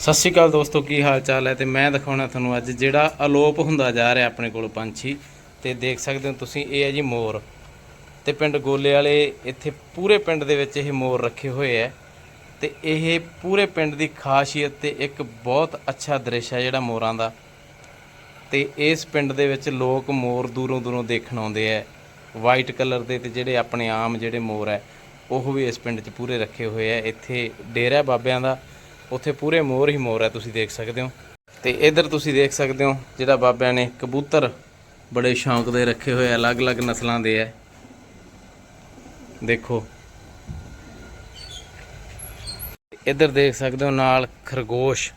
ਸਤਿ ਸ਼੍ਰੀ ਅਕਾਲ ਦੋਸਤੋ, ਕੀ ਹਾਲ ਚਾਲ ਹੈ? ਤੇ ਮੈਂ ਦਿਖਾਉਣਾ ਤੁਹਾਨੂੰ ਅੱਜ ਜਿਹੜਾ ਅਲੋਪ ਹੁੰਦਾ ਜਾ ਰਿਹਾ ਆਪਣੇ ਕੋਲ ਪੰਛੀ। ਤੇ ਦੇਖ ਸਕਦੇ ਹੋ ਤੁਸੀਂ, ਇਹ ਹੈ ਜੀ ਮੋਰ। ਤੇ ਪਿੰਡ ਗੋਲੇ ਵਾਲੇ ਇੱਥੇ ਪੂਰੇ ਪਿੰਡ ਦੇ ਵਿੱਚ ਇਹ ਮੋਰ ਰੱਖੇ ਹੋਏ ਹੈ। ਤੇ ਇਹ ਪੂਰੇ ਪਿੰਡ ਦੀ ਖਾਸੀਅਤ ਤੇ ਇੱਕ ਬਹੁਤ ਅੱਛਾ ਦ੍ਰਿਸ਼ ਹੈ ਜਿਹੜਾ ਮੋਰਾਂ ਦਾ। ਤੇ ਇਸ ਪਿੰਡ ਦੇ ਵਿੱਚ ਲੋਕ ਮੋਰ ਦੂਰੋਂ ਦੂਰੋਂ ਦੇਖਣ ਆਉਂਦੇ ਹੈ। ਵਾਈਟ ਕਲਰ ਦੇ ਤੇ ਜਿਹੜੇ ਆਪਣੇ ਆਮ ਜਿਹੜੇ ਮੋਰ ਹੈ, ਉਹ ਵੀ ਇਸ ਪਿੰਡ 'ਚ ਪੂਰੇ ਰੱਖੇ ਹੋਏ ਹੈ। ਇੱਥੇ ਡੇਰਾ ਬਾਬਿਆਂ ਦਾ। ਉੱਥੇ ਪੂਰੇ ਮੋਰ ਹੀ ਮੋਰ ਹੈ, ਤੁਸੀਂ ਦੇਖ ਸਕਦੇ ਹੋ। ਤੇ ਇਧਰ ਤੁਸੀਂ ਦੇਖ ਸਕਦੇ ਹੋ, ਜਿਹੜਾ ਬਾਬਿਆਂ ਨੇ ਕਬੂਤਰ ਬੜੇ ਸ਼ੌਂਕ ਦੇ ਰੱਖੇ ਹੋਏ ਅਲੱਗ-ਅਲੱਗ ਨਸਲਾਂ ਦੇ ਹੈ ਦੇਖੋ। ਇਧਰ ਦੇਖ ਸਕਦੇ ਹੋ, ਨਾਲ ਖਰਗੋਸ਼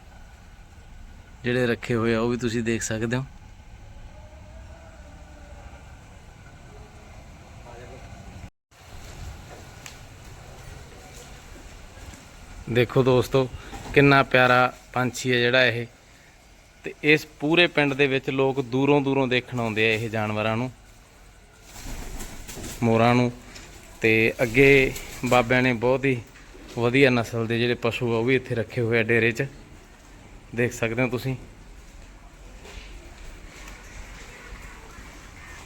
ਜਿਹੜੇ ਰੱਖੇ ਹੋਏ ਆ, ਉਹ ਵੀ ਤੁਸੀਂ ਦੇਖ ਸਕਦੇ ਹੋ। ਦੇਖੋ ਦੋਸਤੋ ਕਿੰਨਾ ਪਿਆਰਾ ਪੰਛੀ ਹੈ ਜਿਹੜਾ ਇਹ। ਤੇ ਇਸ ਪੂਰੇ ਪਿੰਡ ਦੇ ਵਿੱਚ ਲੋਕ ਦੂਰੋਂ ਦੂਰੋਂ ਦੇਖਣ ਆਉਂਦੇ ਆ ਇਹ ਜਾਨਵਰਾਂ ਨੂੰ, ਮੋਰਾਂ ਨੂੰ। ਤੇ ਅੱਗੇ ਬਾਬਿਆਂ ਨੇ ਬਹੁਤ ਹੀ ਵਧੀਆ ਨਸਲ ਦੇ ਜਿਹੜੇ ਪਸ਼ੂ ਆ, ਉਹ ਵੀ ਇੱਥੇ ਰੱਖੇ ਹੋਏ ਆ ਡੇਰੇ 'ਚ। ਦੇਖ ਸਕਦੇ ਹੋ ਤੁਸੀਂ।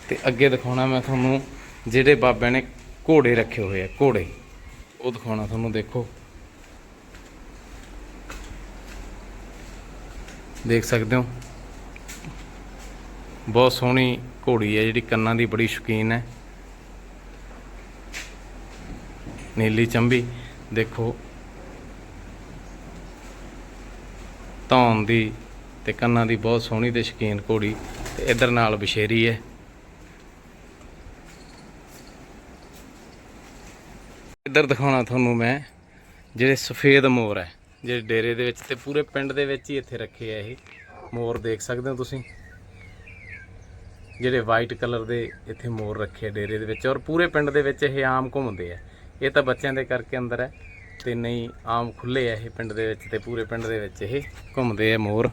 ਤੇ ਅੱਗੇ ਦਿਖਾਉਣਾ ਮੈਂ ਤੁਹਾਨੂੰ ਜਿਹੜੇ ਬਾਬਿਆਂ ਨੇ ਘੋੜੇ ਰੱਖੇ ਹੋਏ ਆ, ਘੋੜੇ। ਉਹ ਦਿਖਾਉਣਾ ਤੁਹਾਨੂੰ ਦੇਖੋ। ਦੇਖ ਸਕਦੇ ਹੋ। ਬਹੁਤ ਸੋਹਣੀ ਘੋੜੀ ਹੈ ਜਿਹੜੀ ਕੰਨਾਂ ਦੀ ਬੜੀ ਸ਼ੌਕੀਨ ਹੈ। ਨੀਲੀ ਚੰਬੀ, ਦੇਖੋ। ਧੌਣ ਦੀ ਤੇ ਕੰਨਾਂ ਦੀ ਬਹੁਤ ਸੋਹਣੀ ਤੇ ਸ਼ੌਕੀਨ ਘੋੜੀ ਤੇ ਇਧਰ ਨਾਲ ਬਸ਼ੇਰੀ ਹੈ। ਇੱਧਰ ਦਿਖਾਉਣਾ ਤੁਹਾਨੂੰ ਮੈਂ, ਜਿਹੜੇ ਸਫੇਦ ਮੋਰ ਹੈ। ਜਿਹੜੇ ਡੇਰੇ ਦੇ ਵਿੱਚ ਤੇ ਪੂਰੇ ਪਿੰਡ ਦੇ ਵਿੱਚ ਹੀ ਇੱਥੇ ਰੱਖੇ ਆ ਇਹ। ਮੋਰ ਦੇਖ ਸਕਦੇ ਹੋ ਤੁਸੀਂ? ਜਿਹੜੇ ਵਾਈਟ ਕਲਰ ਦੇ ਇੱਥੇ ਮੋਰ ਰੱਖੇ ਆ ਡੇਰੇ ਦੇ ਵਿੱਚ ਔਰ ਪੂਰੇ ਪਿੰਡ ਦੇ ਵਿੱਚ ਇਹ ਆਮ ਘੁੰਮਦੇ ਆ। ਇਹ ਤਾਂ ਬੱਚਿਆਂ ਦੇ ਕਰਕੇ ਅੰਦਰ ਹੈ ਤੇ ਨਹੀਂ, ਆਮ ਖੁੱਲੇ ਆ ਇਹ ਪਿੰਡ ਦੇ ਵਿੱਚ ਤੇ ਪੂਰੇ ਪਿੰਡ ਦੇ ਵਿੱਚ ਇਹ ਘੁੰਮਦੇ ਆ ਮੋਰ।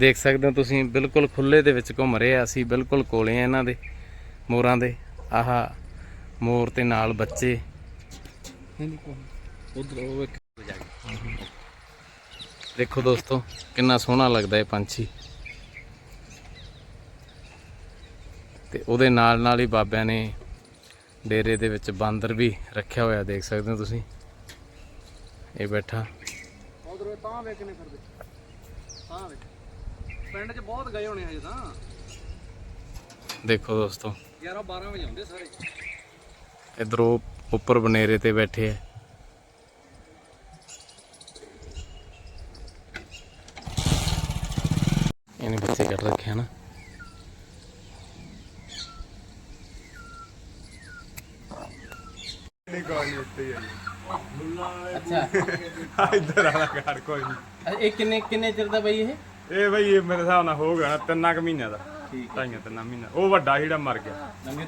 ਦੇਖ ਸਕਦੇ ਹੋ ਤੁਸੀਂ, ਬਿਲਕੁਲ ਖੁੱਲੇ ਦੇ ਵਿੱਚ ਘੁੰਮ ਰਹੇ ਆ ਅਸੀਂ, ਬਿਲਕੁਲ ਕੋਲੇ ਆ ਇਹਨਾਂ ਦੇ, ਮੋਰਾਂ ਦੇ। ਆਹਾ, ਮੋਰ ਤੇ ਨਾਲ ਬੱਚੇ। ਉਧਰ ਉਹ ਇੱਕ ਦੇਖੋ ਦੋਸਤੋ ਕਿੰਨਾ ਸੋਹਣਾ ਲੱਗਦਾ ਹੈ ਪੰਛੀ। ਤੇ ਉਹਦੇ ਨਾਲ ਨਾਲ ਹੀ ਬਾਬਿਆਂ ਨੇ ਡੇਰੇ ਦੇ ਵਿੱਚ ਬਾਂਦਰ ਵੀ ਰੱਖਿਆ ਹੋਇਆ ਦੇਖ ਸਕਦੇ ਹੋ ਤੁਸੀਂ। ਇਹ ਬੈਠਾ। ਉਧਰੋਂ ਤਾਂ ਵੇਖ ਨੇ ਫਿਰਦੇ। ਤਾਂ ਵੇਖ। ਪਿੰਡ 'ਚ ਬਹੁਤ ਗਏ ਹੋਣੇ ਹਜੇ ਤਾਂ। ਦੇਖੋ ਦੋਸਤੋ। 11 12 ਵਜੇ ਆਉਂਦੇ ਸਾਰੇ। ਇਧਰੋਂ ਉੱਪਰ ਬਨੇਰੇ ਤੇ ਬੈਠੇ ਆ। ਇਹਨੇ ਬੱਚੇ ਕੱਢ ਰੱਖੇ ਹਨ ਨਹੀਂ ਕੋਈ ਨਹੀਂ ਉੱਤੇ ਹੀ ਅੱਛਾ। ਆ ਇੱਧਰ ਆਲਾ ਘਰ ਕੋਈ ਨਹੀਂ ਇਹ ਕਿੰਨੇ ਕਿੰਨੇ ਚਿਰ ਦਾ ਬਈ ਇਹ? ਇਹ ਬਈ ਇਹ ਮੇਰੇ ਹਿਸਾਬ ਨਾਲ ਹੋ ਗਿਆ ਨਾ ਤਿੰਨਾਂ ਕੁ ਮਹੀਨਿਆਂ ਦਾ। ਠੀਕ ਢਾਈਆਂ ਤਿੰਨਾਂ ਮਹੀਨਾ ਉਹ ਵੱਡਾ ਜਿਹੜਾ ਮਰ ਗਿਆ। ਨਵੀਂ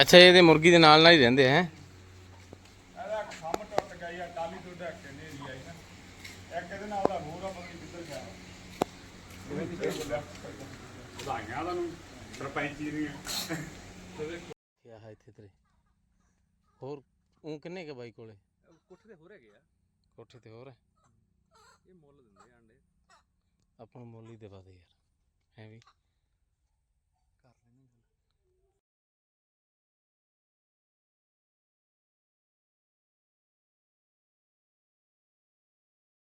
ਅੱਛਾ ਇਹਦੇ ਮੁਰਗੀ ਦੇ ਨਾਲ ਨਾਲ ਹੀ ਰਹਿੰਦੇ ਹੈ? ਇਹਦਾ ਖੰਮ ਟੁੱਟ ਗਈ ਆ ਟਾਲੀ ਤੋਂ ਢੱਕ ਕੇ ਨੇਰੀ ਆਈ ਨਾ। ਇੱਕ ਇਹਦੇ ਨਾਲ ਉਹਦਾ ਮੂੰਹ ਦਾ ਪਤਾ ਨਹੀਂ ਕਿੱਧਰ ਗਿਆ। ਵਧਾਈਆਂ ਤੁਹਾਨੂੰ ਸਰਪੰਚੀ ਦੀਆਂ ਕੀ ਆ ਇੱਥੇ ਤੇਰੇ? ਹੋਰ ਉਹ ਕਿੰਨੇ ਕੇ ਬਾਈ ਕੋਲੇ? ਕੋਠੇ ਤੇ ਹੋ ਰਹੇ ਆ। ਕੋਠੇ ਤੇ ਹੋਰ ਹੈ? ਇਹ ਮੁੱਲ ਦਿੰਦੇ ਆ ਅੰਡੇ ਆਪਾਂ ਨੂੰ ਮੁੱਲ ਹੀ ਦੇਵਾ ਦੇ ਯਾਰ ਹੈ ਵੀ?